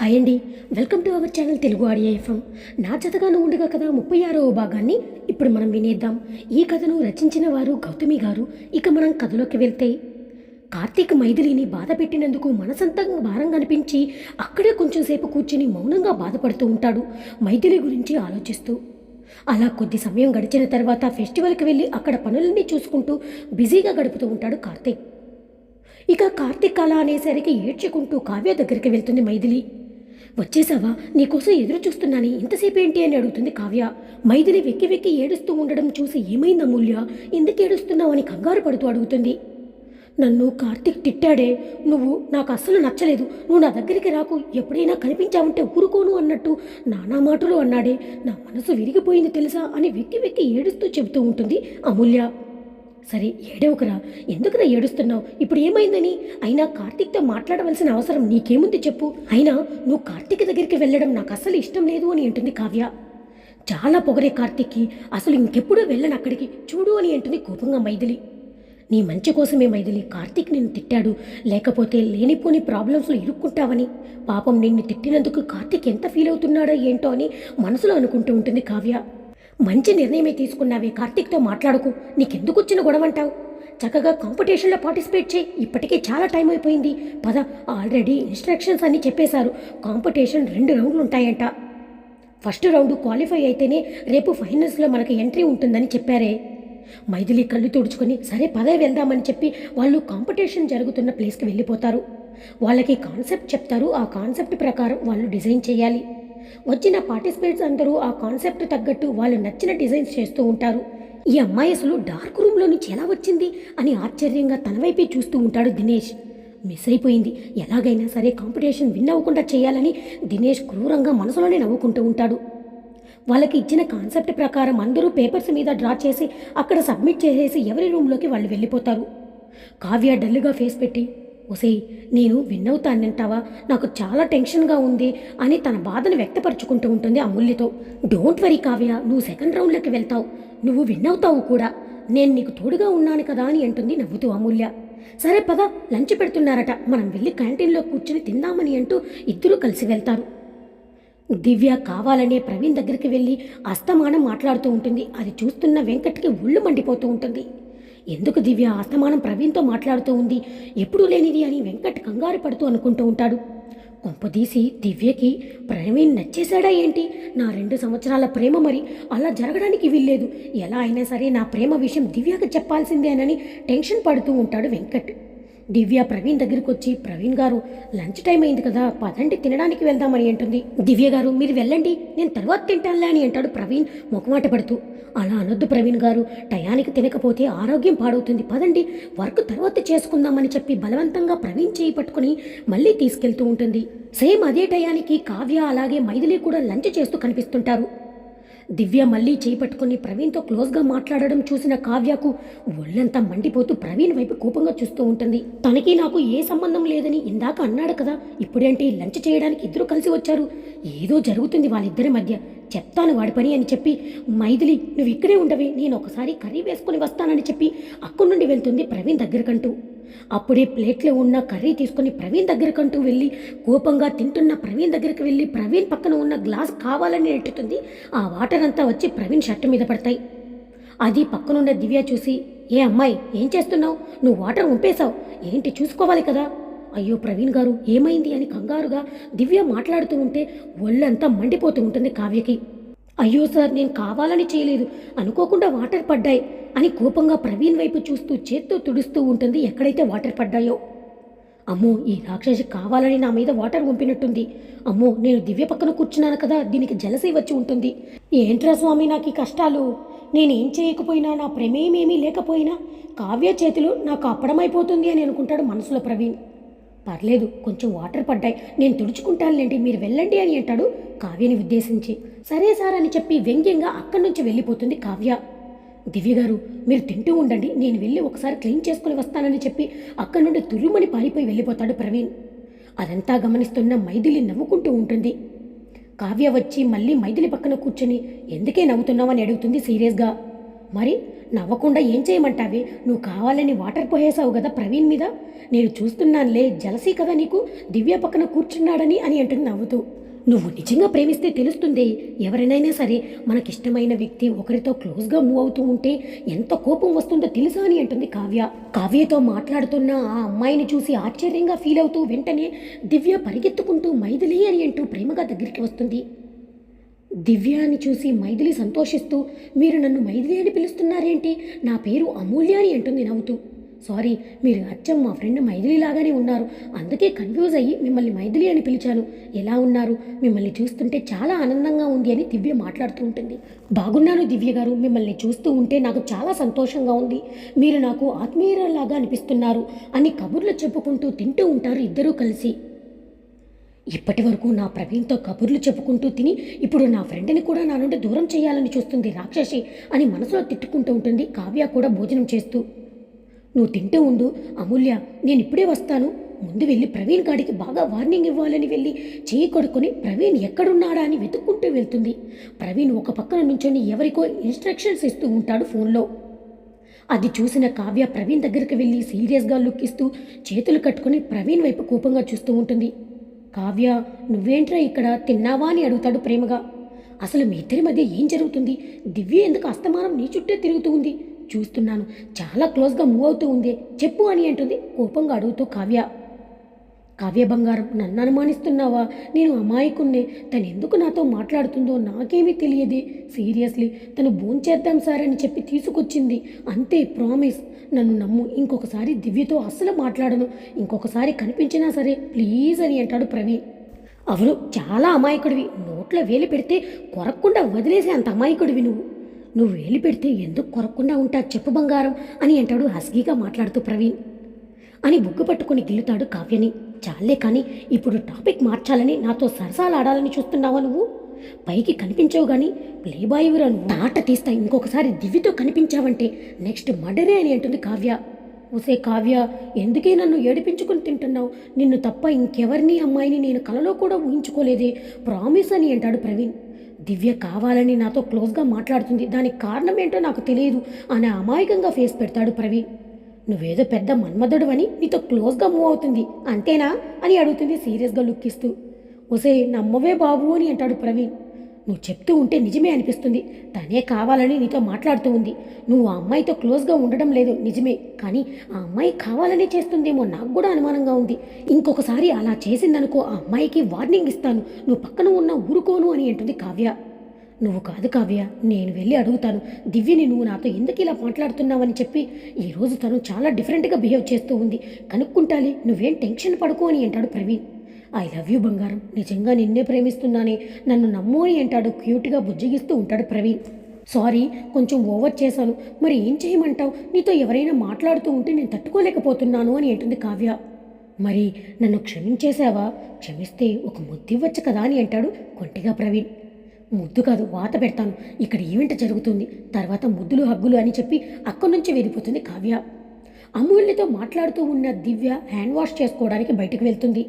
Hi అండి. Welcome to our channel Telugu audio FM. నా జతగాను ఉండగా కథ ముప్పై ఆరవ భాగాన్ని ఇప్పుడు మనం వినేద్దాం. ఈ కథను రచించిన వారు గౌతమి గారు. ఇక మనం కథలోకి వెళ్తే కార్తీక్ మైథిలిని బాధ పెట్టినందుకు మనసంతా భారంగా అనిపించి అక్కడే కొంచెం సేపు కూర్చుని మౌనంగా బాధపడుతూ ఉంటాడు మైథిలి గురించి ఆలోచిస్తూ. అలా కొద్ది సమయం గడిచిన తర్వాత ఫెస్టివల్కి వెళ్ళి అక్కడ పనులన్నీ చూసుకుంటూ బిజీగా గడుపుతూ ఉంటాడు కార్తీక్. ఇక కార్తీక్ అలా అనేసరికి ఏడ్చుకుంటూ కావ్య దగ్గరికి వెళ్తుంది మైథిలి. వచ్చేసావా? నీకోసం ఎదురు చూస్తున్నాను. ఇంతసేపు ఏంటి అని అడుగుతుంది కావ్య. మైథిలి వెక్కి వెక్కి ఏడుస్తూ ఉండడం చూసి ఏమైంది అమూల్య? ఎందుకు ఏడుస్తున్నావు అని కంగారు పడుతూ అడుగుతుంది. నన్ను కార్తీక్ తిట్టాడే. నువ్వు నాకు అస్సలు నచ్చలేదు. నువ్వు నా దగ్గరికి రాకు. ఎప్పుడైనా కనిపించావంటే ఊరుకోను అన్నట్టు నానా మాటలు అన్నాడే. నా మనసు విరిగిపోయింది తెలుసా అని వెక్కి వెక్కి ఏడుస్తూ చెబుతూ ఉంటుంది అమూల్య. సరే ఏడవకురా. ఎందుకురా ఏడుస్తున్నావు? ఇప్పుడు ఏమైందని? అయినా కార్తీక్తో మాట్లాడవలసిన అవసరం నీకేముంది చెప్పు. అయినా నువ్వు కార్తీక్ దగ్గరికి వెళ్ళడం నాకు అసలు ఇష్టం లేదు అని అంటుంది కావ్య. చాలా పొగరే కార్తీక్కి. అసలు ఇంకెప్పుడూ వెళ్ళను అక్కడికి. చూడు అని అంటుంది కోపంగా మైథిలి. నీ మంచి కోసమే మైథిలి. కార్తీక్ నిన్ను తిట్టాడు. లేకపోతే లేనిపోని ప్రాబ్లమ్స్లో ఇరుక్కుంటావని. పాపం నిన్ను తిట్టినందుకు కార్తీక్ ఎంత ఫీల్ అవుతున్నాడో ఏంటో అని మనసులో అనుకుంటూ ఉంటుంది కావ్య. మంచి నిర్ణయమే తీసుకున్నావే కార్తీక్తో మాట్లాడుకు. నీకెందుకు వచ్చిన గొడవంటావు? చక్కగా కాంపిటీషన్లో పార్టిసిపేట్ చేయి. ఇప్పటికే చాలా టైం అయిపోయింది. పద ఆల్రెడీ ఇన్స్ట్రక్షన్స్ అన్నీ చెప్పేశారు. కాంపిటీషన్ రెండు రౌండ్లు ఉంటాయంట. ఫస్ట్ రౌండ్ క్వాలిఫై అయితేనే రేపు ఫైనల్స్లో మనకి ఎంట్రీ ఉంటుందని చెప్పారే. మైథిలి కళ్ళు తుడుచుకొని సరే పదే వెళ్దామని చెప్పి వాళ్ళు కాంపిటీషన్ జరుగుతున్న ప్లేస్కి వెళ్ళిపోతారు. వాళ్ళకి కాన్సెప్ట్ చెప్తారు. ఆ కాన్సెప్ట్ ప్రకారం వాళ్ళు డిజైన్ చేయాలి. వచ్చిన పార్టిసిపేట్స్ అందరూ ఆ కాన్సెప్ట్ తగ్గట్టు వాళ్ళు నచ్చిన డిజైన్స్ చేస్తూ ఉంటారు. ఈ అమ్మాయి అసలు డార్క్ రూమ్లో నుంచి ఎలా వచ్చింది అని ఆశ్చర్యంగా తన వైపే చూస్తూ ఉంటాడు దినేష్. మిస్ అయిపోయింది. ఎలాగైనా సరే కాంపిటీషన్ విన్ అవ్వకుండా చేయాలని దినేష్ క్రూరంగా మనసులోనే నవ్వుకుంటూ ఉంటాడు. వాళ్ళకి ఇచ్చిన కాన్సెప్ట్ ప్రకారం అందరూ పేపర్స్ మీద డ్రా చేసి అక్కడ సబ్మిట్ చేసేసి ఎవరి రూమ్లోకి వాళ్ళు వెళ్ళిపోతారు. కావ్య డల్గా ఫేస్ పెట్టి ఒసేయ్ నేను విన్నవుతానంటావా? నాకు చాలా టెన్షన్గా ఉంది అని తన బాధను వ్యక్తపరుచుకుంటూ ఉంటుంది అమూల్యతో డోంట్ వరీ కావ్య నువ్వు సెకండ్ రౌండ్లోకి వెళ్తావు. నువ్వు విన్ అవుతావు కూడా. నేను నీకు తోడుగా ఉన్నాను కదా అని అంటుంది నవ్వుతూ అమూల్య సరే పద లంచ్ పెడుతున్నారట. మనం వెళ్ళి క్యాంటీన్లో కూర్చుని తిందామని అంటూ ఇద్దరూ కలిసి వెళ్తారు. దివ్య కావాలనే ప్రవీణ్ దగ్గరికి వెళ్ళి అస్తమానం మాట్లాడుతూ ఉంటుంది. అది చూస్తున్న వెంకట్కి ఒళ్ళు మండిపోతూ ఉంటుంది. ఎందుకు దివ్య అస్తమానం ప్రవీణ్తో మాట్లాడుతూ ఉంది? ఎప్పుడూ లేనిది అని వెంకట్ కంగారు పడుతూ అనుకుంటూ ఉంటాడు. కొంపదీసి దివ్యకి ప్రవీణ్ నచ్చేశాడా ఏంటి? నా రెండు సంవత్సరాల ప్రేమ మరి అలా జరగడానికి వీల్లేదు. ఎలా అయినా సరే నా ప్రేమ విషయం దివ్యకు చెప్పాల్సిందేనని టెన్షన్ పడుతూ ఉంటాడు వెంకట్. దివ్య ప్రవీణ్ దగ్గరికి వచ్చి ప్రవీణ్ గారు లంచ్ టైం అయింది కదా పదండి తినడానికి వెళ్దామని అంటుంది. దివ్య గారు మీరు వెళ్ళండి నేను తర్వాత తింటానులే అని అంటాడు ప్రవీణ్ మొఖమాట పడుతూ. అలా అనొద్దు ప్రవీణ్ గారు టయానికి తినకపోతే ఆరోగ్యం పాడవుతుంది పదండి వర్క్ తర్వాత చేసుకుందామని చెప్పి బలవంతంగా ప్రవీణ్ చేయి పట్టుకుని మళ్ళీ తీసుకెళ్తూ ఉంటుంది. సేమ్ అదే టయానికి కావ్య అలాగే మైథిలి కూడా లంచ్ చేస్తూ కనిపిస్తుంటారు. దివ్య మళ్ళీ చేయి పట్టుకుని ప్రవీణ్తో క్లోజ్గా మాట్లాడడం చూసిన కావ్యకు ఒళ్ళంతా మండిపోతూ ప్రవీణ్ వైపు కోపంగా చూస్తూ ఉంటుంది. తనకి నాకు ఏ సంబంధం లేదని ఇందాక అన్నాడు కదా ఇప్పుడేంటి లంచ్ చేయడానికి ఇద్దరు కలిసి వచ్చారు. ఏదో జరుగుతుంది వాళ్ళిద్దరి మధ్య. చెప్తాను వాడి పని అని చెప్పి మైథిలి నువ్వు ఇక్కడే ఉండవి నేను ఒకసారి కర్రీ వేసుకుని వస్తానని చెప్పి అక్కడి నుండి వెళ్తుంది ప్రవీణ్ దగ్గరకంటూ. అప్పుడే ప్లేట్లో ఉన్న కర్రీ తీసుకుని ప్రవీణ్ దగ్గరకంటూ వెళ్ళి కోపంగా తింటున్న ప్రవీణ్ దగ్గరికి వెళ్ళి ప్రవీణ్ పక్కన ఉన్న గ్లాస్ కావాలని నెట్టుతుంది ఆ వాటర్ అంతా వచ్చి ప్రవీణ్ షర్టు మీద పడతాయి. అది పక్కనున్న దివ్య చూసి ఏ అమ్మాయి ఏం చేస్తున్నావు? నువ్వు వాటర్ ఉంపేశావు. ఏంటి చూసుకోవాలి కదా? అయ్యో ప్రవీణ్ గారు ఏమైంది? అని కంగారుగా దివ్య మాట్లాడుతూ ఉంటే ఒళ్ళంతా మండిపోతూ ఉంటుంది కావ్యకి. అయ్యో సార్ నేను కావాలని చేయలేదు. అనుకోకుండా వాటర్ పడ్డాయి అని కోపంగా ప్రవీణ్ వైపు చూస్తూ చేత్తో తుడుస్తూ ఉంటుంది. ఎక్కడైతే వాటర్ పడ్డాయో? అమ్మో ఈ రాక్షసి కావాలని నా మీద వాటర్ పంపినట్టుంది అమ్మో నేను దివ్య పక్కన కూర్చున్నాను కదా దీనికి జలసై వచ్చి ఉంటుంది. ఏంట్రా స్వామి నాకు ఈ కష్టాలు? నేనేం చేయకపోయినా నా ప్రమేయమేమీ లేకపోయినా కావ్య చేతిలో నాకు అప్పడమైపోతుంది అని అనుకుంటాడు మనసులో ప్రవీణ్. పర్లేదు కొంచెం వాటర్ పడ్డాయి. నేను తుడుచుకుంటానులేండి మీరు వెళ్ళండి అని అంటాడు కావ్యని ఉద్దేశించి. సరే సార్ అని చెప్పి వ్యంగ్యంగా అక్కడి నుంచి వెళ్ళిపోతుంది కావ్య. దివ్య గారు మీరు తింటూ ఉండండి నేను వెళ్ళి ఒకసారి క్లీన్ చేసుకుని వస్తానని చెప్పి అక్కడి నుండి తుర్రుమని పారిపోయి వెళ్ళిపోతాడు ప్రవీణ్. అదంతా గమనిస్తున్న మైథిలి నవ్వుకుంటూ ఉంటుంది. కావ్య వచ్చి మళ్ళీ మైథిలి పక్కన కూర్చొని ఎందుకే నవ్వుతున్నావని అడుగుతుంది సీరియస్గా. మరి నవ్వకుండా ఏం చేయమంటావి? నువ్వు కావాలని వాటర్ పోయేసావు కదా ప్రవీణ్ మీద? నేను చూస్తున్నానులే జలసీ కదా నీకు? దివ్య పక్కన కూర్చున్నాడని అని అంటుంది నవ్వుతూ. నువ్వు నిజంగా ప్రేమిస్తే తెలుస్తుంది. ఎవరినైనా సరే మనకిష్టమైన వ్యక్తి ఒకరితో క్లోజ్గా మూవ్ అవుతూ ఉంటే ఎంత కోపం వస్తుందో తెలుసా అని అంటుంది కావ్య. కావ్యతో మాట్లాడుతున్న ఆ అమ్మాయిని చూసి ఆశ్చర్యంగా ఫీల్ అవుతూ వెంటనే దివ్య పరిగెత్తుకుంటూ మైథిలి అని అంటూ ప్రేమగా దగ్గరికి వస్తుంది. దివ్యాని చూసి మైథిలి సంతోషిస్తూ మీరు నన్ను మైథిలి అని పిలుస్తున్నారేంటి? నా పేరు అమూల్య అని అంటుంది నవ్వుతూ. సారీ మీరు అచ్చం మా ఫ్రెండ్ మైథిలి లాగానే ఉన్నారు. అందుకే కన్ఫ్యూజ్ అయ్యి మిమ్మల్ని మైథిలి అని పిలిచాను. ఎలా ఉన్నారు? మిమ్మల్ని చూస్తుంటే చాలా ఆనందంగా ఉంది అని దివ్య మాట్లాడుతూ ఉంటుంది. బాగున్నాను దివ్య గారు. మిమ్మల్ని చూస్తూ ఉంటే నాకు చాలా సంతోషంగా ఉంది. మీరు నాకు ఆత్మీయులాగా అనిపిస్తున్నారు అని కబుర్లు చెప్పుకుంటూ తింటూ ఉంటారు ఇద్దరూ కలిసి. ఇప్పటి వరకు నా ప్రవీణ్తో కబుర్లు చెప్పుకుంటూ తిని ఇప్పుడు నా ఫ్రెండ్ని కూడా నా నుండి దూరం చేయాలని చూస్తుంది రాక్షసి అని మనసులో తిట్టుకుంటూ ఉంటుంది కావ్య కూడా భోజనం చేస్తూ. నువ్వు తింటూ ఉండు అమూల్య నేను ఇప్పుడే వస్తాను. ముందు వెళ్ళి ప్రవీణ్ గాడికి బాగా వార్నింగ్ ఇవ్వాలని వెళ్ళి చేయి కొడుకుని ప్రవీణ్ ఎక్కడున్నాడా అని వెతుక్కుంటూ వెళ్తుంది. ప్రవీణ్ ఒక పక్కన నుంచొని ఎవరికో ఇన్స్ట్రక్షన్స్ ఇస్తూ ఉంటాడు ఫోన్లో. అది చూసిన కావ్య ప్రవీణ్ దగ్గరికి వెళ్ళి సీరియస్గా లుక్ ఇస్తూ చేతులు కట్టుకొని ప్రవీణ్ వైపు కోపంగా చూస్తూ ఉంటుంది. కావ్య నువ్వేంట్రా ఇక్కడ తిన్నావా అని అడుగుతాడు ప్రేమగా. అసలు మీ ఇద్దరి మధ్య ఏం జరుగుతుంది? దివ్య ఎందుకు అస్తమానం నీ చుట్టే తిరుగుతూ ఉంది? చూస్తున్నాను చాలా క్లోజ్గా మూవ్ అవుతూ ఉంది. చెప్పు అని అంటుంది కోపంగా అడుగుతూ కావ్య. కావ్య బంగారం నన్ను అనుమానిస్తున్నావా? నేను అమాయకున్నే తను ఎందుకు నాతో మాట్లాడుతుందో నాకేమీ తెలియదే. సీరియస్లీ తను భోంచేద్దాం సార్ అని చెప్పి తీసుకొచ్చింది. అంతే ప్రామిస్. నన్ను నమ్ము ఇంకొకసారి దివ్యతో అస్సలు మాట్లాడను. ఇంకొకసారి కనిపించినా సరే ప్లీజ్ అని అంటాడు ప్రవీణ్ అవును చాలా అమాయకుడివి. నోట్లో వేలు పెడితే కొరక్కుండా వదిలేసే అంత అమాయకుడివి నువ్వు. నువ్వు వేలు పెడితే ఎందుకు కొరక్కుండా ఉంటా చెప్పు బంగారం అని అంటాడు హస్గీగా మాట్లాడుతూ ప్రవీణ్ అని బుగ్గు పట్టుకొని గిల్లుతాడు కావ్యని. చాలే కానీ ఇప్పుడు టాపిక్ మార్చాలని నాతో సరసాలు ఆడాలని చూస్తున్నావా నువ్వు? పైకి కనిపించావు కానీ ప్లేబాయివురా నువ్వు? తాట తీస్తా ఇంకొకసారి దివ్యతో కనిపించావంటే నెక్స్ట్ మడరే అని అంటుంది కావ్య. ఒసే కావ్య ఎందుకే నన్ను ఏడిపించుకుని తింటున్నావు? నిన్ను తప్ప ఇంకెవరిని అమ్మాయిని నేను కలలో కూడా ఊహించుకోలేదే ప్రామిస్ అని అంటాడు ప్రవీణ్. దివ్య కావాలని నాతో క్లోజ్గా మాట్లాడుతుంది దానికి కారణం ఏంటో నాకు తెలియదు అని అమాయకంగా ఫేస్ పెడతాడు ప్రవీణ్. నువ్వేదో పెద్ద మన్మధుడు అని నీతో క్లోజ్గా మూవ్ అవుతుంది అంతేనా? అని అడుగుతుంది సీరియస్గా లుక్ ఇస్తూ. ఒసే నమ్మవే బాబు అని అంటాడు ప్రవీణ్. నువ్వు చెప్తూ ఉంటే నిజమే అనిపిస్తుంది. తనే కావాలని నీతో మాట్లాడుతూ ఉంది. నువ్వు ఆ అమ్మాయితో క్లోజ్గా ఉండడం లేదు నిజమే. కానీ ఆ అమ్మాయి కావాలనే చేస్తుందేమో నాకు కూడా అనుమానంగా ఉంది. ఇంకొకసారి అలా చేసిందనుకో ఆ అమ్మాయికి వార్నింగ్ ఇస్తాను. నువ్వు పక్కన ఉన్న ఊరుకోను అని అంటుంది కావ్య. నువ్వు కాదు కావ్య నేను వెళ్ళి అడుగుతాను. దివ్యని నువ్వు నాతో ఎందుకు ఇలా మాట్లాడుతున్నావని చెప్పి. ఈరోజు తను చాలా డిఫరెంట్గా బిహేవ్ చేస్తూ ఉంది. కనుక్కుంటాలి నువ్వేం టెన్షన్ పడుకో అని అంటాడు ప్రవీణ్. ఐ లవ్ యూ బంగారం. నిజంగా నిన్నే ప్రేమిస్తున్నానే. నన్ను నమ్ము అని అంటాడు క్యూట్గా బుజ్జగిస్తూ ఉంటాడు ప్రవీణ్. సారీ కొంచెం ఓవర్ చేశాను. మరి ఏం చేయమంటావు? నీతో ఎవరైనా మాట్లాడుతూ ఉంటే నేను తట్టుకోలేకపోతున్నాను అని అంటుంది కావ్య. మరి నన్ను క్షమించేశావా? క్షమిస్తే ఒక ముద్దు ఇవ్వచ్చు కదా అని అంటాడు కొంటిగా ప్రవీణ్. ముద్దు కాదు వాత పెడతాను. ఇక్కడ ఈవెంట్ జరుగుతుంది. తర్వాత ముద్దులు హగ్గులు అని చెప్పి అక్కడి నుంచి వెళ్ళిపోతుంది కావ్య. అమూల్యతో మాట్లాడుతూ ఉన్న దివ్య హ్యాండ్ వాష్ చేసుకోవడానికి బయటకు వెళ్తుంది.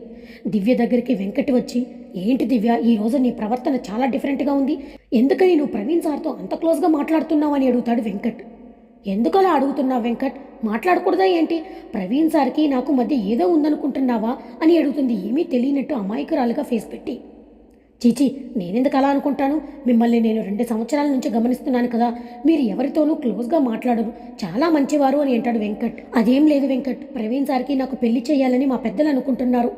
దివ్య దగ్గరికి వెంకట్ వచ్చి ఏంటి దివ్య ఈ రోజు నీ ప్రవర్తన చాలా డిఫరెంట్గా ఉంది. ఎందుకని నువ్వు ప్రవీణ్ సార్తో అంత క్లోజ్గా మాట్లాడుతున్నావు? అని అడుగుతాడు వెంకట్. ఎందుకలా అడుగుతున్నావు వెంకట్? మాట్లాడకూడదా ఏంటి? ప్రవీణ్ సార్కి నాకు మధ్య ఏదో ఉందనుకుంటున్నావా? అని అడుగుతుంది ఏమీ తెలియనట్టు అమాయకురాలుగా ఫేస్ పెట్టి. చీచి నేనెందుకు అలా అనుకుంటాను? మిమ్మల్ని నేను రెండు సంవత్సరాల నుంచి గమనిస్తున్నాను కదా. మీరు ఎవరితోనూ క్లోజ్గా మాట్లాడరు. చాలా మంచివారు అని అంటాడు వెంకట్. అదేం లేదు వెంకట్. ప్రవీణ్ సార్కి నాకు పెళ్ళి చేయాలని మా పెద్దలు అనుకుంటున్నారు.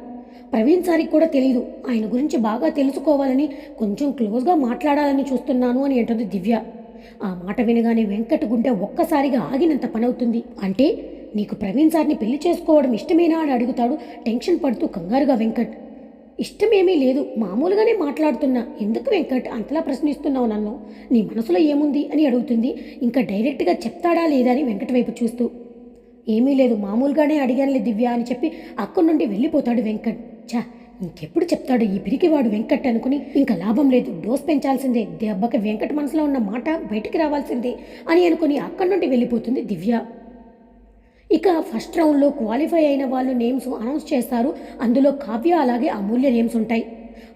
ప్రవీణ్ సార్కి కూడా తెలియదు ఆయన గురించి బాగా తెలుసుకోవాలని కొంచెం క్లోజ్గా మాట్లాడాలని చూస్తున్నాను అని అంటుంది దివ్య. ఆ మాట వినగానే వెంకట్ గుండె ఒక్కసారిగా ఆగినంత పనవుతుంది. అంటే నీకు ప్రవీణ్ సార్ని పెళ్ళి చేసుకోవడం ఇష్టమేనా అని అడుగుతాడు టెన్షన్ పడుతూ కంగారుగా వెంకట్. ఇష్టమేమీ లేదు. మామూలుగానే మాట్లాడుతున్నా. ఎందుకు వెంకట్ అంతలా ప్రశ్నిస్తున్నావు నన్ను? నీ మనసులో ఏముంది అని అడుగుతుంది. ఇంకా డైరెక్ట్గా చెప్తాడా లేదా అని వెంకట్ వైపు చూస్తూ. ఏమీ లేదు. మామూలుగానే అడిగానులే దివ్య అని చెప్పి అక్కడి నుండి వెళ్ళిపోతాడు వెంకట్. ఛా! ఇంకెప్పుడు చెప్తాడు ఈ పిరికివాడు వెంకట్ అనుకుని. ఇంకా లాభం లేదు. డోస్ పెంచాల్సిందే. దెబ్బకి వెంకట్ మనసులో ఉన్న మాట బయటికి రావాల్సిందే అని అనుకుని అక్కడి నుండి వెళ్ళిపోతుంది దివ్య. ఇక ఫస్ట్ రౌండ్లో క్వాలిఫై అయిన వాళ్ళు నేమ్స్ అనౌన్స్ చేస్తారు. అందులో కావ్య అలాగే అమూల్య నేమ్స్ ఉంటాయి.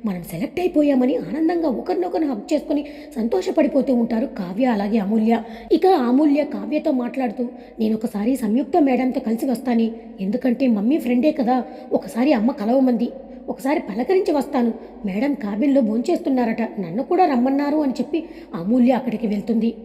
మనం సెలెక్ట్ అయిపోయామని ఆనందంగా ఒకరినొకరు హక్ చేసుకొని సంతోషపడిపోతూ ఉంటారు కావ్య అలాగే అమూల్య. ఇక అమూల్య కావ్యతో మాట్లాడుతూ నేను ఒకసారి సంయుక్త మేడంతో కలిసి వస్తాను. ఎందుకంటే మమ్మీ ఫ్రెండే కదా. ఒకసారి అమ్మ కలవమంది. ఒకసారి పలకరించి వస్తాను. మేడం కాబిన్లో భోంచేస్తున్నారట. నన్ను కూడా రమ్మన్నారు అని చెప్పి అమూల్య అక్కడికి వెళ్తుంది.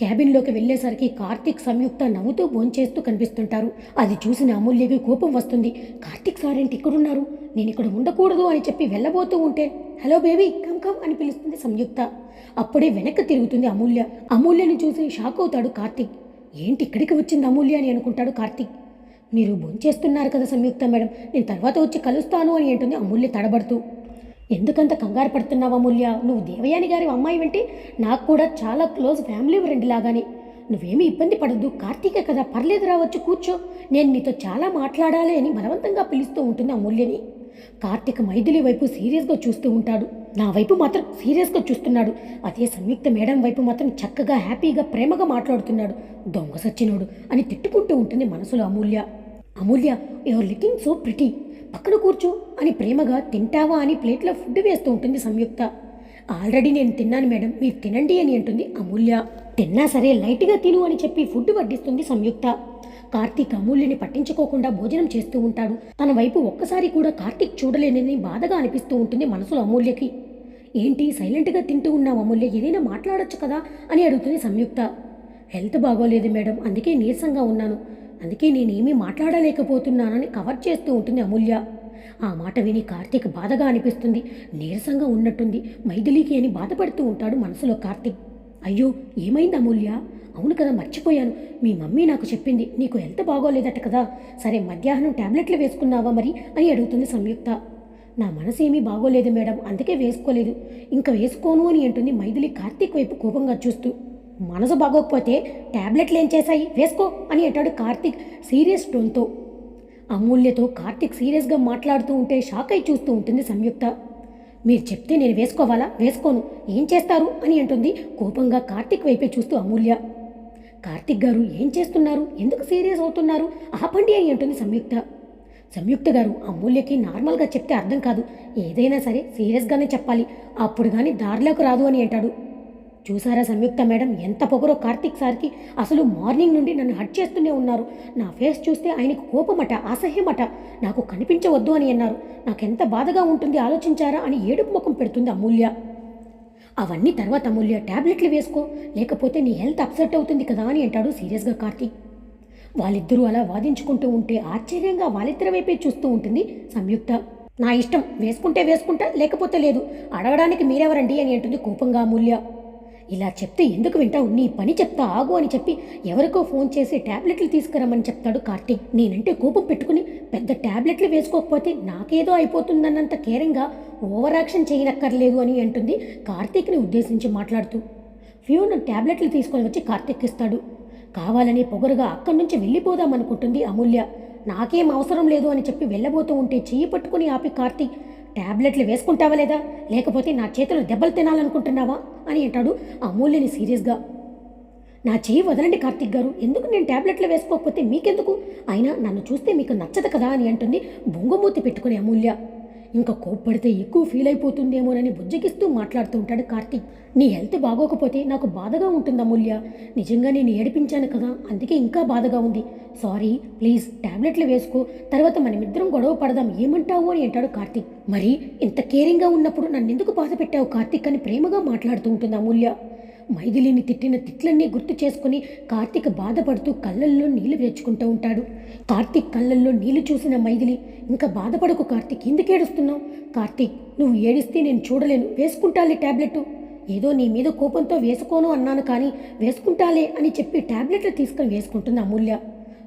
క్యాబిన్లోకి వెళ్ళేసరికి కార్తీక్ సంయుక్త నవ్వుతూ భోంచేస్తూ కనిపిస్తుంటారు. అది చూసిన అమూల్యకి కోపం వస్తుంది. కార్తీక్ సార్ ఏంటి ఇక్కడున్నారు? నేను ఇక్కడ ఉండకూడదు అని చెప్పి వెళ్ళబోతూ ఉంటే హలో బేబీ కమ్ కమ్ అని పిలుస్తుంది సంయుక్త. అప్పుడే వెనక్కి తిరుగుతుంది అమూల్య. అమూల్యని చూసి షాక్ అవుతాడు కార్తీక్. ఏంటి ఇక్కడికి వచ్చింది అమూల్య అని అనుకుంటాడు కార్తీక్. మీరు భోంచేస్తున్నారు కదా సంయుక్త మేడం నేను తర్వాత వచ్చి కలుస్తాను అని అంటుంది అమూల్య తడబడుతూ. ఎందుకంత కంగారు పడుతున్నావు అమూల్య నువ్వు దేవయాని గారి అమ్మాయి వెంటి నాకు కూడా చాలా క్లోజ్ ఫ్యామిలీ ఫ్రెండ్ లాగానే. నువ్వేమీ ఇబ్బంది పడద్దు. కార్తీకే కదా పర్లేదు రావచ్చు కూర్చో. నేను నీతో చాలా మాట్లాడాలి అని బలవంతంగా పిలుస్తూ ఉంటుంది అమూల్యని కార్తీక్ మైథిలి వైపు సీరియస్గా చూస్తూ ఉంటాడు. నా వైపు మాత్రం సీరియస్గా చూస్తున్నాడు. అదే సంయుక్త మేడం వైపు మాత్రం చక్కగా హ్యాపీగా ప్రేమగా మాట్లాడుతున్నాడు. దొంగ సచ్చినోడు అని తిట్టుకుంటూ ఉంటుంది మనసులో Amulya Amulya your looking so pretty. పక్కన కూర్చో అని ప్రేమగా తింటావా అని ప్లేట్లో ఫుడ్ వేస్తూ ఉంటుంది సంయుక్త. ఆల్రెడీ నేను తిన్నాను మేడం. మీరు తినండి అని అంటుంది అమూల్య. తిన్నా సరే లైట్గా తిను అని చెప్పి ఫుడ్ వడ్డిస్తుంది సంయుక్త. కార్తీక్ అమూల్యని పట్టించుకోకుండా భోజనం చేస్తూ ఉంటాడు. తన వైపు ఒక్కసారి కూడా కార్తీక్ చూడలేనని బాధగా అనిపిస్తూ ఉంటుంది మనసులో అమూల్యకి. ఏంటి సైలెంట్గా తింటూ ఉన్నావు అమూల్య? ఏదైనా మాట్లాడొచ్చు కదా అని అడుగుతుంది సంయుక్త. హెల్త్ బాగోలేదు మేడం. అందుకే నీరసంగా ఉన్నాను. అందుకే నేనేమీ మాట్లాడలేకపోతున్నానని కవర్ చేస్తూ ఉంటుంది అమూల్య. ఆ మాట విని కార్తీక్ బాధగా అనిపిస్తుంది. నీరసంగా ఉన్నట్టుంది. మైథిలికి అని బాధపడుతూ ఉంటాడు మనసులో కార్తీక్. అయ్యో ఏమైంది అమూల్య? అవును కదా మర్చిపోయాను. మీ మమ్మీ నాకు చెప్పింది. నీకు హెల్త్ బాగోలేదట కదా. సరే మధ్యాహ్నం టాబ్లెట్లు వేసుకున్నావా మరి? అని అడుగుతుంది సంయుక్త. నా మనసు ఏమీ బాగోలేదు మేడం. అందుకే వేసుకోలేదు. ఇంకా వేసుకోను అని అంటుంది మైథిలి కార్తీక్ వైపు కోపంగా చూస్తూ. మనసు బాగోకపోతే టాబ్లెట్లు ఏం చేశాయి? వేసుకో అని అంటాడు కార్తీక్ సీరియస్ టోన్తో. అమూల్యతో కార్తీక్ సీరియస్గా మాట్లాడుతూ ఉంటే షాక్ అయి చూస్తూ ఉంటుంది సంయుక్త. మీరు చెప్తే నేను వేసుకోవాలా? వేసుకోను. ఏం చేస్తారు? అని అంటుంది కోపంగా కార్తీక్ వైపే చూస్తూ అమూల్య. కార్తీక్ గారు ఏం చేస్తున్నారు? ఎందుకు సీరియస్ అవుతున్నారు? ఆపండి అని అంటుంది సంయుక్త. సంయుక్త గారు అమూల్యకి నార్మల్గా చెప్తే అర్థం కాదు. ఏదైనా సరే సీరియస్గానే చెప్పాలి. అప్పుడు కానీ దారిలోకి రాదు అని అంటాడు. చూసారా సంయుక్త మేడం? ఎంత పొగరో కార్తీక్ సార్కి అసలు మార్నింగ్ నుండి నన్ను హట్ చేస్తూనే ఉన్నారు. నా ఫేస్ చూస్తే ఆయనకు కోపమట అసహ్యమట. నాకు కనిపించవద్దు అని అన్నారు. నాకెంత బాధగా ఉంటుంది ఆలోచించారా అని ఏడుపు ముఖం పెడుతుంది అమూల్య. అవన్నీ తర్వాత అమూల్య టాబ్లెట్లు వేసుకో. లేకపోతే నీ హెల్త్ అప్సెట్ అవుతుంది కదా అని అంటాడు సీరియస్గా కార్తీక్. వాళ్ళిద్దరూ అలా వాదించుకుంటూ ఉంటే ఆశ్చర్యంగా వాళ్ళిద్దరి వైపే చూస్తూ ఉంటుంది సంయుక్త. నా ఇష్టం వేసుకుంటే వేసుకుంటా లేకపోతే లేదు. అడగడానికి మీరెవరండి అని అంటుంది కోపంగా అమూల్య. ఇలా చెప్తే ఎందుకు వింటావు? నీ పని చెప్తా ఆగు అని చెప్పి ఎవరికో ఫోన్ చేసి ట్యాబ్లెట్లు తీసుకురమ్మని చెప్తాడు కార్తీక్ నేనంటే కోపం పెట్టుకుని పెద్ద టాబ్లెట్లు వేసుకోకపోతే నాకేదో అయిపోతుందన్నంత కేరింగ్గా ఓవరాక్షన్ చేయనక్కర్లేదు అని అంటుంది కార్తీక్ని ఉద్దేశించి మాట్లాడుతూ. ఫ్యూన్ టాబ్లెట్లు తీసుకొని వచ్చి కార్తీక్ ఇస్తాడు కావాలని పొగరుగా అక్కడి నుంచి వెళ్ళిపోదామనుకుంటుంది అమూల్య. నాకేం అవసరం లేదు అని చెప్పి వెళ్ళబోతూ ఉంటే చెయ్యి పట్టుకుని ఆపి కార్తీక్ ట్యాబ్లెట్లు వేసుకుంటావా లేదా? లేకపోతే నా చేతులు దెబ్బలు తినాలనుకుంటున్నావా? అని అంటాడు అమూల్యని సీరియస్గా. నా చేయి వదలండి కార్తిక్ గారు ఎందుకు నేను ట్యాబ్లెట్లు వేసుకోకపోతే మీకెందుకు? అయినా నన్ను చూస్తే మీకు నచ్చదు కదా అని అంటుంది బొంగమూతి పెట్టుకునే అమూల్య. ఇంకా కోప్పడితే ఎక్కువ ఫీల్ అయిపోతుందేమోనని బుజ్జగిస్తూ మాట్లాడుతూ ఉంటాడు కార్తీక్. నీ హెల్త్ బాగోకపోతే నాకు బాధగా ఉంటుంది అమూల్య నిజంగా నేను ఏడిపించాను కదా అందుకే ఇంకా బాధగా ఉంది. సారీ ప్లీజ్ టాబ్లెట్లు వేసుకో. తర్వాత మనమిద్దరం గొడవ పడదాం ఏమంటావు అని అంటాడు కార్తీక్. మరి ఇంత కేరింగ్గా ఉన్నప్పుడు నన్ను ఎందుకు బాధ పెట్టావు కార్తీక్ అని ప్రేమగా మాట్లాడుతూ ఉంటుంది అమూల్య మైథిలిని తిట్టిన తిట్లన్నీ గుర్తు చేసుకుని కార్తీక్ బాధపడుతూ కళ్ళల్లో నీళ్ళు వేచుకుంటూ ఉంటాడు. కార్తీక్ కళ్ళల్లో నీళ్ళు చూసిన మైథిలి ఇంకా బాధపడకు కార్తీక్ ఎందుకు ఏడుస్తున్నావు? కార్తీక్ నువ్వు ఏడిస్తే నేను చూడలేను వేసుకుంటాలే టాబ్లెట్ ఏదో నీ మీద కోపంతో వేసుకోను అన్నాను కానీ వేసుకుంటాలే అని చెప్పి ట్యాబ్లెట్లు తీసుకొని వేసుకుంటుంది అమూల్య.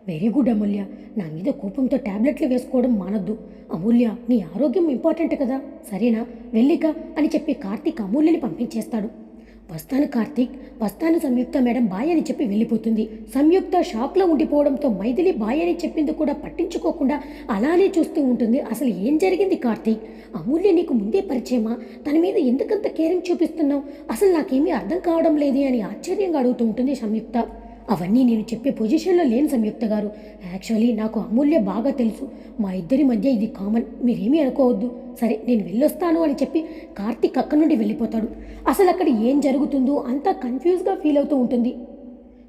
వెరీ గుడ్ అమూల్య నా మీద కోపంతో టాబ్లెట్లు వేసుకోవడం మానద్దు. అమూల్య నీ ఆరోగ్యం ఇంపార్టెంట్ కదా. సరేనా? వెళ్ళిక అని చెప్పి కార్తీక్ అమూల్యని పంపించేస్తాడు. వస్తాను కార్తీక్ వస్తాను సంయుక్త మేడం బాయ్ అని చెప్పి వెళ్ళిపోతుంది. సంయుక్త షాక్లో ఉండిపోవడంతో మైథిలి బాయ్ అని చెప్పింది కూడా పట్టించుకోకుండా అలానే చూస్తూ ఉంటుంది. అసలు ఏం జరిగింది కార్తీక్? అమూల్య నీకు ముందే పరిచయమా? తన మీద ఎందుకంత కేరింగ్ చూపిస్తున్నావు? అసలు నాకేమీ అర్థం కావడం లేదే అని ఆశ్చర్యంగా అడుగుతూ ఉంటుంది సంయుక్త. అవన్నీ నేను చెప్పే పొజిషన్లో లేని సంయుక్త గారు. యాక్చువల్లీ నాకు అమూల్య బాగా తెలుసు. మా ఇద్దరి మధ్య ఇది కామన్ మీరేమీ అనుకోవద్దు. సరే నేను వెళ్ళొస్తాను అని చెప్పి కార్తీక్ అక్కడి నుండి వెళ్ళిపోతాడు. అసలు అక్కడ ఏం జరుగుతుందో అంతా కన్ఫ్యూజ్గా ఫీల్ అవుతూ ఉంటుంది.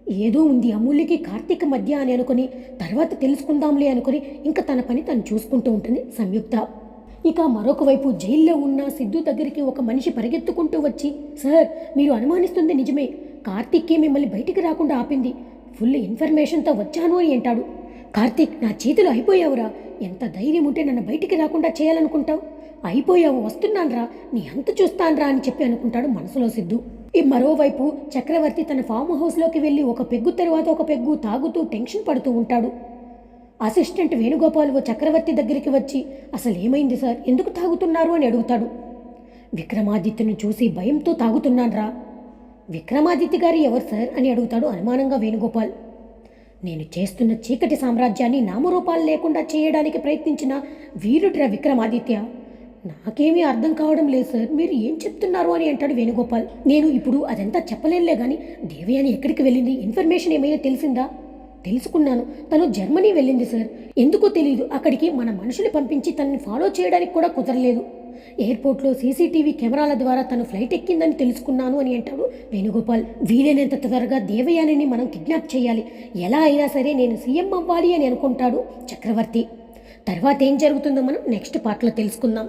ఏదో ఉంది అమూల్యకి కార్తీక్ మధ్య అని అనుకుని తర్వాత తెలుసుకుందాంలే అనుకుని ఇంకా తన పని తను చూసుకుంటూ ఉంటుంది సంయుక్త. ఇక మరొక వైపు జైల్లో ఉన్న సిద్ధు దగ్గరికి ఒక మనిషి పరిగెత్తుకుంటూ వచ్చి సార్ మీరు అనుమానిస్తుంది నిజమే. కార్తీక్కే మిమ్మల్ని బయటికి రాకుండా ఆపింది. ఫుల్ ఇన్ఫర్మేషన్తో వచ్చాను అని అంటాడు. కార్తీక్ నా చేతులు అయిపోయావురా. ఎంత ధైర్యం ఉంటే నన్ను బయటికి రాకుండా చేయాలనుకుంటావు? అయిపోయావు వస్తున్నాన్రా. నీ అంత చూస్తాన్రా అని చెప్పి అనుకుంటాడు మనసులో సిద్ధు. ఈ మరోవైపు చక్రవర్తి తన ఫామ్ హౌస్లోకి వెళ్ళి ఒక పెగ్గు తర్వాత ఒక పెగ్గు తాగుతూ టెన్షన్ పడుతూ ఉంటాడు. అసిస్టెంట్ వేణుగోపాల్ ఓ చక్రవర్తి దగ్గరికి వచ్చి అసలు ఏమైంది సార్? ఎందుకు తాగుతున్నారు? అని అడుగుతాడు. విక్రమాదిత్యను చూసి భయంతో తాగుతున్నాన్రా. విక్రమాదిత్య గారు ఎవరు సార్ అని అడుగుతాడు అనుమానంగా వేణుగోపాల్. నేను చేస్తున్న చీకటి సామ్రాజ్యాన్ని నామరూపాలు లేకుండా చేయడానికి ప్రయత్నించిన వీరుడ్రా విక్రమాదిత్య. నాకేమీ అర్థం కావడం లేదు సార్ మీరు ఏం చెప్తున్నారు అని అంటాడు వేణుగోపాల్. నేను ఇప్పుడు అదంతా చెప్పలేనులే కానీ దేవయాని ఎక్కడికి వెళ్ళింది? ఇన్ఫర్మేషన్ ఏమైనా తెలిసిందా? తెలుసుకున్నాను. తను జర్మనీ వెళ్ళింది సార్. ఎందుకో తెలియదు అక్కడికి మన మనుషులు పంపించి తనని ఫాలో చేయడానికి కూడా కుదరలేదు. ఎయిర్పోర్ట్లో సీసీటీవీ కెమెరాల ద్వారా తను ఫ్లైట్ ఎక్కిందని తెలుసుకున్నాను అని అంటాడు. వేణుగోపాల్ వీలైనంత త్వరగా దేవయానిని మనం కిడ్నాప్ చేయాలి. ఎలా అయినా సరే నేను సీఎం అవ్వాలి అని అనుకుంటాడు చక్రవర్తి. తర్వాత ఏం జరుగుతుందో మనం నెక్స్ట్ పార్ట్లో తెలుసుకుందాం.